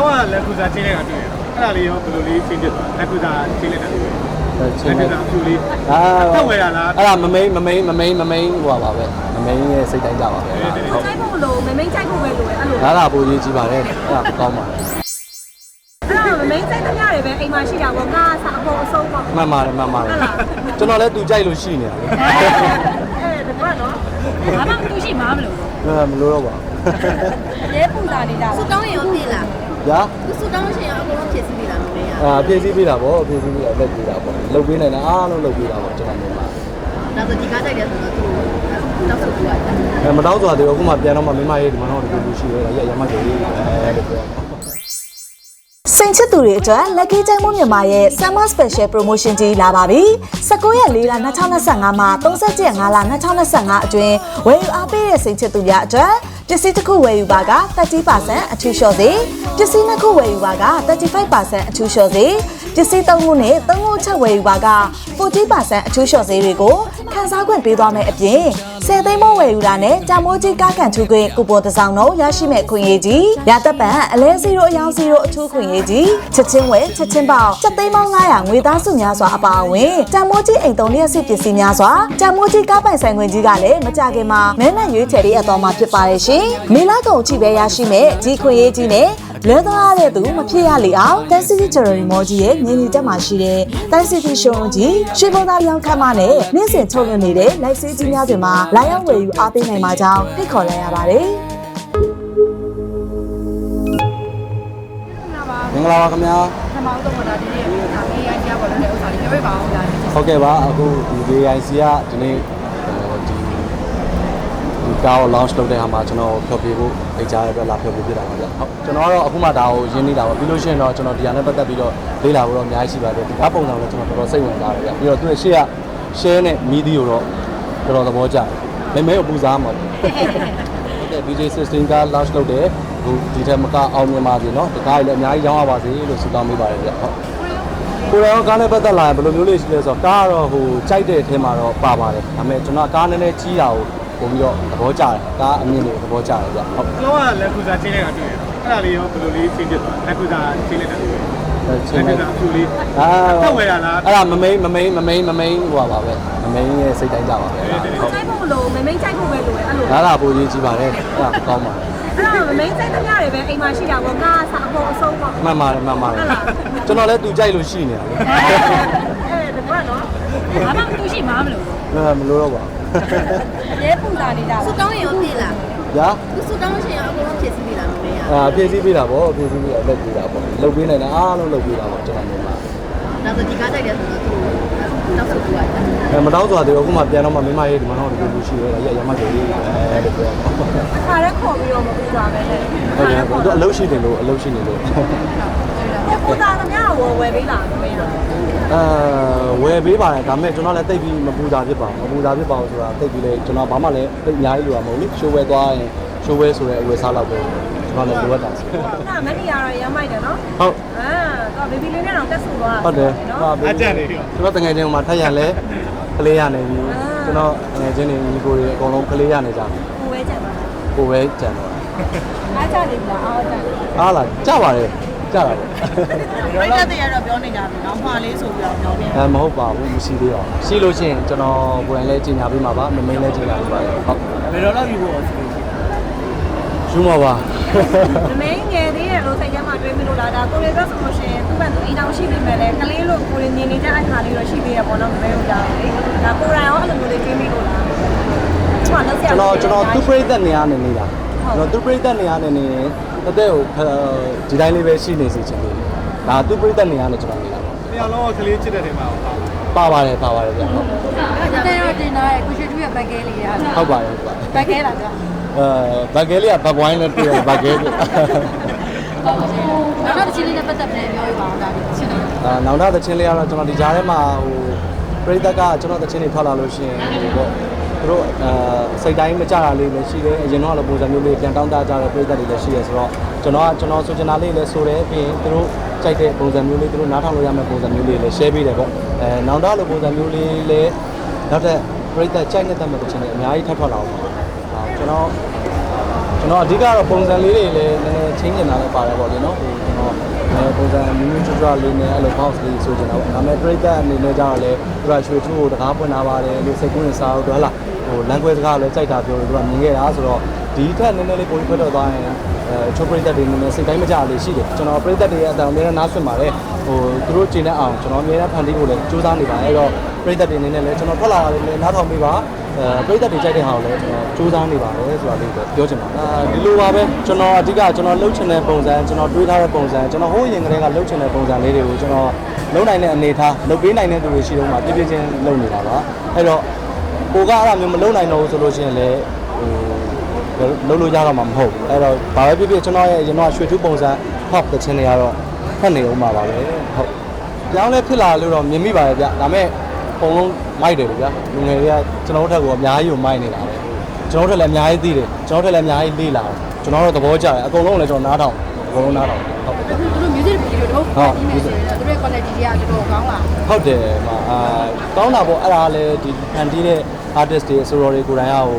လုံးကလက်ကူစာချင်းနေတာတွေ့တယ်အဲ့ဒါလေးရောဘယ်လိုလေးချင်းဖြစ်သွားလက်ကူစာချင်းနေတာတွေ့တယ်ချင်းလက်နေကူစာအဖြူလေးအာထုတ်ဝယ်ရလားအဲ့ဒါမမိန်မမိန်မမိန်မမိန်ဟိုပါပဲမမိန်ရဲ့စိတ်တိုင်းကြပါပဲဟုတ်ကြိုက်ဖို့လို့မမိန်ကြိုက်ဖို့ပဲလို့အဲ့လိုဒါလာပိုရေးကြည့်ပါတယ်အဲ့ဒါကောင်းပါအဲ့တော့မမိန်ကြိုက်သမျှတွေပဲအိမ်မှာရှိတာပေါ့ငါအစားအပေါ်အဆုံးပေါ့မှန်ပါတယ်မှန်ပါတယ်ကျွန်တော်လည်းသူကြိုက်လို့ရှိနေတာလေအဲ့ဒါကတော့နော်ဘာမှမသူရှိမှာမလို့အဲ့မလို့တော့ပါရဲပူလာနေတာဆူတောင်းရင်ရောပြင်လား ညာသူဆူတောင်းရှင်ရောအကုန်လုံးဖြစ်စီပြီလားမမေးရအာဖြည့်ဆည်းပေးတာပေါ့ဖြည့်ဆည်းပေးတာလက်ပေးတာပေါ့လုပ်ပေးနိုင်တာအားလုံးလုပ်ပေးတာပေါ့ကျွန်တော်တို့မှာဒါဆိုဒီကားတိုက်တယ်ဆိုတော့သူတောက်ဆိုပြလိုက်တာအဲမတောင်းဆိုတာတေအခုမှပြန်တော့မှမိမရေးဒီမှာတော့ဒီလိုရှိရဲရရမကြီးအဲလို့ပြော စိန်ချစ်သူတွေအတွက် Lucky ကျိုင်းမွန်မြန်မာရဲ့ Summer Special Promotion ကြီးလာပါပြီ။19ရက်4လ2025မှာ30ရက်5လ2025အတွင်းဝယ်ယူအားပေးတဲ့စိန်ချစ်သူများအတွက်ပစ္စည်းတစ်ခုဝယ်ယူပါက30%အထူးလျှော့စေပစ္စည်းနှစ်ခုဝယ်ယူပါက35%အထူးလျှော့စေ ပစ္စည်းသုံးခုနဲ့သုံးခုချက်ဝယ်ယူပါက40%အထူးလျှော့စေတွေကိုခန်းစားခွင့်ပေးသွားမယ်အပြင်10သိန်းမို့ဝယ်ယူတာနဲ့တာမိုးကြီးကားကန်ထူခွင့်ကူပွန်တစ်စောင်းတော့ရရှိမဲ့ခွင့်ရေးကြီးရသက်ပံအလဲ0အယောင်0အထူးခွင့်ရေးကြီးချက်ချင်းဝယ်ချက်ချင်းပေါက်ချက်သိန်းပေါင်း900ငွေသားစုများစွာအပါအဝင်တာမိုးကြီးအိမ်သုံးလျက်စစ်ပစ္စည်းများစွာတာမိုးကြီးကားပိုင်ဆိုင်ခွင့်ကြီးကလည်းမကြခင်မှာမဲနဲ့ရွေးချယ်ပေးအပ်သွားမှာဖြစ်ပါတယ်ရှင်မေလာကုံချိပဲရရှိမဲ့ဒီခွင့်ရေးကြီးနဲ့ လွဲသွားတဲ့သူမဖြစ်ရလေအောင်တန်စီတီဂျယ်ရီမော်ကြီးရဲ့မြင်းကြီးတက်မှာရှိတဲ့တန်စီတီရှုံးကြီးရွှေဘုံသားရောင်းခမ်းမနဲ့နေ့စဉ်ထုတ်လွှင့်နေတဲ့ live ဆေးကြီးများတွေမှာလာရောက်ဝယ်ယူအားပေးနိုင်မှာကြောင်းဖိတ်ခေါ်လိုက်ရပါတယ်မင်္ဂလာပါခင်ဗျာပထမဦးဆုံးတော့ဒီနေ့အမေရိုင်းကြပါလို့လည်းဥစ္စာလေးပြောပြပါအောင်လားဟုတ်ကဲ့ပါအခုဒီ VIC ကဒီနေ့ဟိုဒီဒီ ကားကို launch လုပ်တဲ့ဟာမှာကျွန်တော်ဖျော်ဖြေဖို့အိတ်ကြားရတဲ့လာဖျော်ဖြေဖြစ်တာပါဗျဟုတ်ကျွန်တော်ကတော့အခုမှဒါကိုရင်းနေတာပါပြီးလို့ရှိရင်တော့ကျွန်တော်ဒီဟာနဲ့ပတ်သက်ပြီးတော့လေ့လာဖို့တော့အများကြီးရှိပါတယ်ဒီကားပုံစံလည်းကျွန်တော်တော်တော်စိတ်ဝင်စားတယ်ဗျပြီးတော့သူ့ရဲ့ရှေ့က share နဲ့ midi ကိုတော့တော်တော်သဘောကျတယ်မဲမဲကိုပူစားမှာပေါ့ဟုတ်ကဲ့ DJ 16က launch လုပ်တယ်အခုဒီထက်မကအောင်မြင်ပါစေเนาะဒီကားကြီးလည်းအများကြီးရောင်းရပါစေလို့ဆုတောင်းပေးပါတယ်ဗျဟုတ် ကိုယ်ရောကားနဲ့ပတ်သက်လာရင်ဘယ်လိုမျိုးလေးရှိလဲဆိုတော့ကားကတော့ဟိုကြိုက်တဲ့အထဲမှာတော့ပါပါတယ်ဒါပေမဲ့ကျွန်တော်ကားနည်းနည်းကြီးတာကို ပုံပြီးတော့သဘောကျတယ်ကားအမြင့်လေးကိုသဘောကျတယ်ဗျဟုတ်လုံးကလက်ကူစာချင်းနေတာတွေ့တယ်အဲ့ဒါလေးရောဘယ်လိုလေးချင်းဖြစ်သွားလက်ကူစာချင်းနေတာတွေ့တယ်ချင်းလက်နေကူစာအဖြူလေးအာထုတ်ဝယ်ရလားအဲ့ဒါမမိန်မမိန်မမိန်မမိန်ဟိုပါပါပဲမမိန်ရဲ့စိတ်တိုင်းကြပါပဲဟုတ်ကြိုက်ဖို့လို့မမိန်ကြိုက်ဖို့ပဲလို့အဲ့လိုဒါလာပိုရေးကြည့်ပါတယ်အဲ့ဒါကောင်းပါအဲ့တော့မမိန်ကြိုက်သမျှတွေပဲအိမ်မှာရှိတာပေါ့ငါအစားအပေါ်အဆုံးပေါ့မှန်ပါတယ်မှန်ပါတယ်ကျွန်တော်လည်းသူကြိုက်လို့ရှိနေတာလေအဲ့ဒါကတော့နော်ဘာမှမသူရှိမှာမလို့အဲ့မလို့တော့ပါရဲပူ လာနေတာဆူတောင်းရင်ရောပြင်လားညာသူဆူတောင်းရှင်ရောအကုန်လုံးဖြစ်စီပြီလားမမေးရအာဖြည့်ဆည်းပေးတာပေါ့ဖြည့်ဆည်းပေးတာလက်ပေးတာပေါ့လုပ်ပေးနိုင်တာအားလုံးလုပ်ပေးတာပေါ့ကျွန်တော်တို့မှာဒါဆိုဒီကားတိုက်တယ်ဆိုတော့သူ တောက်ဆိုပြလိုက်တာအဲမတောင်းဆိုတာတေအခုမှပြန်တော့မှမိမရေးဒီမှာတော့ဒီလိုရှိရဲရရမကြီးအဲလို့ပြောအခါရက်ခေါ်ပြီးတော့မပူတာပဲလေဟုတ်ကဲ့သူအလုပ်ရှိနေလို့အလုပ်ရှိနေလို့ပူတာသမျှကိုဝယ်ပေးလာမမေးရအဲဝယ်ပေးပါတယ်ဒါပေမဲ့ကျွန်တော်လည်းတိတ်ပြီးမပူတာဖြစ်ပါဘူးမပူတာဖြစ်ပါဘူးဆိုတာတိတ်ပြီးလေကျွန်တော်ဘာမှလည်းတိတ်အများကြီးလိုတာမဟုတ်ဘူးရှိုးဝဲသွားရင်ရှိုးဝဲဆိုတဲ့အဝယ်စားလောက်ပဲ ကျွန်တော်လည်းလိုအပ်တာစီ။ဒါမက်နီယာတော့ရမ်းမိုက်တယ်နော်ဟုတ်။အာတော့ဘေဘီလေးနဲ့တော့တက်ဆူသွားဟုတ်တယ်နော်အကြက်နေရောကျွန်တော်တငယ်ချင်းကမှထက်ရလဲကလေးရနေပြီကျွန်တော်တငယ်ချင်းတွေညီကိုတွေအကုန်လုံးကလေးရနေကြတယ်။ကိုဝဲကြံပါကိုပဲကြံတော့အားကြနေပြီလားအားကြနေအားလားကြပါတယ်ကြတာပေါ့ပြိတ္တတွေကတော့ပြောနေကြပြီနော်မှားလေးဆိုပြီးတော့ပြောနေအဲမဟုတ်ပါဘူးမရှိသေးပါဘူးရှိလို့ရှိရင်ကျွန်တော်ကိုယ်တိုင်လည်းကြီးညာပေးမှာပါမမင်းလည်းကြီးညာပေးပါတယ်ဟုတ်ဘယ်တော့လောက်ယူဖို့အစီအစဉ် ရှိလဲယူမှာပါ။မမင်းငယ်သေးတယ်လို့စိတ်ထဲမှာတွေးမိလို့လားဒါကိုလေးတော့ဆိုလို့ရှိရင်သူ့ဘက်သူအိမ်တောင်ရှိနေမယ်လေကလေးလို့ကိုလေးနေနေကြအခါလေးတော့ရှိသေးရပေါ့နော်မမဲတို့ကြောင့်လေ။ဒါကိုယ်တိုင်ရောအဲ့လိုမျိုးလေးတွေးမိလို့လား။ကျွန်တော်လောက်ဆရာကျွန်တော်ကျွန်တော်သူ့ပြိသက်နေရနေနေတာကျွန်တော်သူ့ပြိသက်နေရနေနေတတဲ့ကိုဒီတိုင်းလေးပဲရှိနေစီချင်တယ်ဒါသူ့ပြိသက်နေရနေကျွန်တော်နေတာ။တရားလုံးကကလေးချစ်တဲ့နေမှာပါပါပါတယ်ပါပါတယ်ဗျဟုတ်အဲ့ဒါတော့တင်ထားရဲ့ကိုရွှေတူရဲ့ဘက်ကဲလေးရဟုတ်ပါတယ်ဟုတ်ပါတယ်ဘက်ကဲလားဗျာ အဲဘတ်ကဲလေးကဘတ်ဝိုင်းနဲ့တွေ့ရဘတ်ကဲလေးနောက်တော့ဒီချင်းလေးနဲ့ပတ်သက်တယ်ပြောပြပါအောင်ဒါဒီချင်းလေးအာနောင်တသချင်းလေးကတော့ကျွန်တော်ဒီကြားထဲမှာဟိုပြိသက်ကကျွန်တော်သချင်းတွေထွက်လာလို့ရှိရင်ဟိုပေါ့သူတို့အာစိတ်တိုင်းမကြတာလေးလည်းရှိတယ်အရင်တော့လည်းပုံစံမျိုးလေးပြန်တောင်းတကြတဲ့ပြိသက်တွေလည်းရှိရဆိုတော့ကျွန်တော်ကကျွန်တော်ဆိုချင်တာလေးလည်းဆိုတယ်ပြီးရင်သူတို့ကြိုက်တဲ့ပုံစံမျိုးလေးသူတို့နားထောင်လို့ရမယ့်ပုံစံမျိုးလေးလည်း share ပေးတယ်ပေါ့အဲနောင်တလိုပုံစံမျိုးလေးလည်းနောက်ထပ်ပြိသက်ကြိုက်နေတဲ့သချင်းတွေအများကြီးထပ်ထွက်လာအောင်ပါ ကျွန်တော်ကျွန်တော်အဓိကတော့ပုံစံလေးတွေလည်းနည်းနည်းချင်းကျင်တာလည်းပါတယ်ပေါ့လေနော်ဟိုကျွန်တော်အဲပုံစံမျိုးမျိုးချွတ်ချွတ်လေးနဲ့အဲ့လို box လေးဆိုချင်တာပေါ့ဒါပေမဲ့ပြိသက်အနေနဲ့ကြတော့လေသူကရွှေထူးကိုတကားပွင့်လာပါတယ်လို့စိတ်ကူးရင်စားတော့ဟလာဟို language စကားလည်းစိုက်တာပြောလို့သူကမြင်ခဲ့တာဆိုတော့ဒီထက်နည်းနည်းလေးပုံထွက်တော့သွားရင်အဲချိုးပြိသက်တွေနည်းနည်းစိတ်တိုင်းမကြလေးရှိတယ်ကျွန်တော်ပြိသက်တွေရဲ့အတန်အများနဲ့နားဆွင့်ပါတယ်ဟိုသူတို့ကျင်တဲ့အောင်ကျွန်တော်အများနဲ့ဖန်တီးဖို့လည်းစူးစမ်းနေပါတယ်အဲ့တော့ပြိသက်တွေအနေနဲ့လည်းကျွန်တော်ထွက်လာတာလည်းနားထောင်ပေးပါ အဲပြိသက်တွေကြိုက်တဲ့ဟာကိုလည်းကျွန်တော်စူးစမ်းနေပါတယ်ဆိုတာလေးကိုပြောချင်ပါတယ်အာဒီလိုပါပဲကျွန်တော်အဓိကကျွန်တော်လှုပ်ချင်တဲ့ပုံစံကျွန်တော်တွေးထားတဲ့ပုံစံကျွန်တော်ဟိုးရင်ကလေးကလှုပ်ချင်တဲ့ပုံစံလေးတွေကိုကျွန်တော်လုံနိုင်တဲ့အနေထားလုပ်ပေးနိုင်တဲ့သူတွေရှိတော့မှပြည့်ပြည့်ချင်းလုပ်နေတာပါအဲ့တော့ကိုကအဲ့ဒါမျိုးမလုပ်နိုင်တော့ဘူးဆိုလို့ရှိရင်လည်းဟိုလုံးလို့ရတော့မှာမဟုတ်ဘူးအဲ့တော့ဘာပဲဖြစ်ဖြစ်ကျွန်တော်ရဲ့ရင်တော့ရွှေထူးပုံစံ pop တဲ့ချင်းတွေကတော့ဖတ်နေအောင်ပါပါပဲဟုတ်ပြောင်းလဲဖြစ်လာလို့တော့မြင်မိပါတယ်ဗျဒါပေမဲ့ ပုံလုံးမိုက်တယ်ဗျာလူငယ်တွေကကျွန်တော်တို့ထက်ကအများကြီးကိုမိုက်နေတာပဲကျွန်တော်တို့ထက်လည်းအများကြီးသိတယ်ကျွန်တော်တို့ထက်လည်းအများကြီးလေ့လာတယ်ကျွန်တော်တို့သဘောကျတယ်အကုန်လုံးလည်းကျွန်တော်နားထောင်အကုန်လုံးနားထောင်ဟုတ်သူတို့ music video တော့ဖတ်ပြီးနေဆိုရင်သူတို့ quality တွေကတော်တော်ကောင်းလာဟုတ်တယ်မှာအာကောင်းတာပေါ့အဲ့ဒါလည်းဒီဖန်တီးတဲ့ artist တွေဆိုတော်တွေကိုယ်တိုင်ကဟို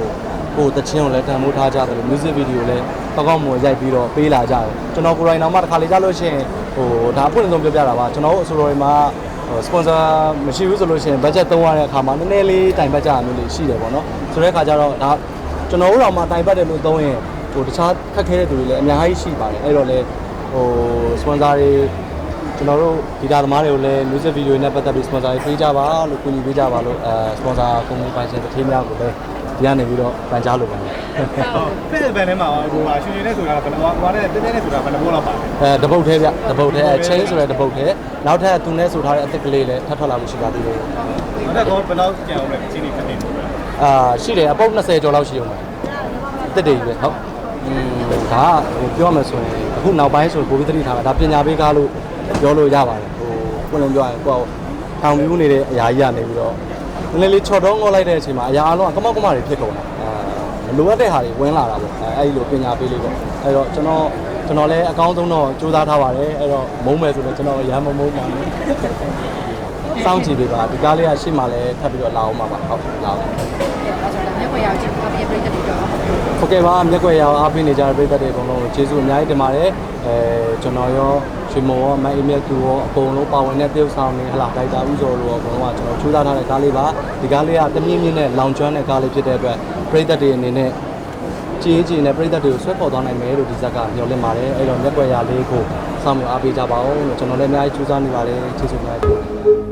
ကိုယ်တချင်းကိုလည်းတန်ဖိုးထားကြတယ်လို့ music video လည်းကောင်းကောင်းမွန်ရိုက်ပြီးတော့ပေးလာကြတယ်ကျွန်တော်ကိုယ်တိုင်တော့မှတစ်ခါလေကြားလို့ရှိရင်ဟိုဒါအဖွင့်အဆုံးပြောပြတာပါကျွန်တော်တို့အဆိုတော်တွေမှာ ဟို sponsor မရှိဘူးဆိုလို့ရှိရင် budget သုံးရတဲ့အခါမှာနည်းနည်းလေးတိုင်ပတ်ကြရမျိုးလေးရှိတယ်ပေါ့နော်ဆိုတဲ့အခါကျတော့ဒါကျွန်တော်တို့တော့မှတိုင်ပတ်တယ်လို့သုံးရင်ဟိုတခြားခက်ခဲတဲ့သူတွေလည်းအများကြီးရှိပါတယ်အဲ့တော့လေဟို sponsor တွေကျွန်တော်တို့ဒီတာသမားတွေကိုလည်း music video နဲ့ပတ်သက်ပြီး sponsor တွေပေးကြပါလို့ကူညီပေးကြပါလို့အဲ sponsor ကုမ္ပဏီပိုင်ရှင်တစ်ထေးများကိုလည်းဒီကနေပြီးတော့ပန်ကြားလိုပါတယ် ဖက်ဘန်ထဲမှာဟိုဟာရွှေရွှေနဲ့ဆိုတာဘယ်လိုဟိုနဲ့တင်းတင်းနဲ့ဆိုတာဘယ်လိုလောက်ပါလဲအဲတပုတ်သေးဗျတပုတ်သေး chain ဆိုတဲ့တပုတ်သေးနောက်ထပ်သူနဲ့ဆိုထားတဲ့အသစ်ကလေးလည်းထပ်ထွက်လာလို့ရှိပါသေးတယ်နောက်တော့ဘယ်လောက်ကြံအောင်လဲချင်းနေခက်နေလို့အာရှိတယ်အပုတ်20ကျော်လောက်ရှိအောင်ပါအသစ်တွေပဲဟုတ်อืมဒါကဟိုပြောရမယ်ဆိုရင်အခုနောက်ပိုင်းဆိုပိုပြီးသတိထားတာဒါပညာပေးကားလို့ပြောလို့ရပါတယ်ဟိုဘယ်လိုပြောရလဲကိုယ်ထောင်ပြူးနေတဲ့အရာကြီးကနေပြီးတော့နည်းနည်းလေးချော်တော့ငေါလိုက်တဲ့အချိန်မှာအရာအလုံးကကမောက်ကမတွေဖြစ်ကုန်တာအဲမ လိုအပ်တဲ့ဟာတွေဝင်လာတာပေါ့အဲအဲ့ဒီလိုပညာပေးလေးပေါ့အဲ့တော့ကျွန်တော်ကျွန်တော်လည်းအကောင်းဆုံးတော့စူးစမ်းထားပါတယ်အဲ့တော့မုန်းမယ်ဆိုတော့ကျွန်တော်ရမ်းမမုန်းပါနဲ့စောင့်ကြည့်ပေးပါဒီကားလေးကရှေ့မှာလည်းထပ်ပြီးတော့လာအောင်ပါပါဟုတ်လာအောင်တယ်အဲဆိုတော့မျက်ွယ်ရောက်ချင်းအပြင်ပြိတ္တတွေတော့ဟုတ်ကဲ့ပါမျက်ကွယ်ရအောင်အားပေးနေကြတဲ့ပြည်သက်တွေအကုန်လုံးကိုကျေးဇူးအများကြီးတင်ပါတယ်အဲကျွန်တော်ရော ရွှေမောရောမိုင်းအီးမေးလ်သူရောအကုန်လုံးပါဝင်တဲ့တရုပ်ဆောင်နေဟလာတိုက်တာဥစောလိုရောအကုန်လုံးကကျွန်တော်စူးစမ်းထားတဲ့ကားလေးပါဒီကားလေးကတမြင့်မြင့်နဲ့လောင်ကျွမ်းတဲ့ကားလေးဖြစ်တဲ့အတွက်ပြည်သက်တွေအနေနဲ့ကြည်ကြည်နဲ့ပြည်သက်တွေကိုဆွဲခေါ်သွားနိုင်မယ်လို့ဒီဇက်ကမျှော်လင့်ပါတယ်အဲ့တော့မျက်ကွယ်ရလေးကိုစောင့်မျှော်အားပေးကြပါဦးလို့ကျွန်တော်လည်းအများကြီးစူးစမ်းနေပါတယ်ကျေးဇူးများကြီး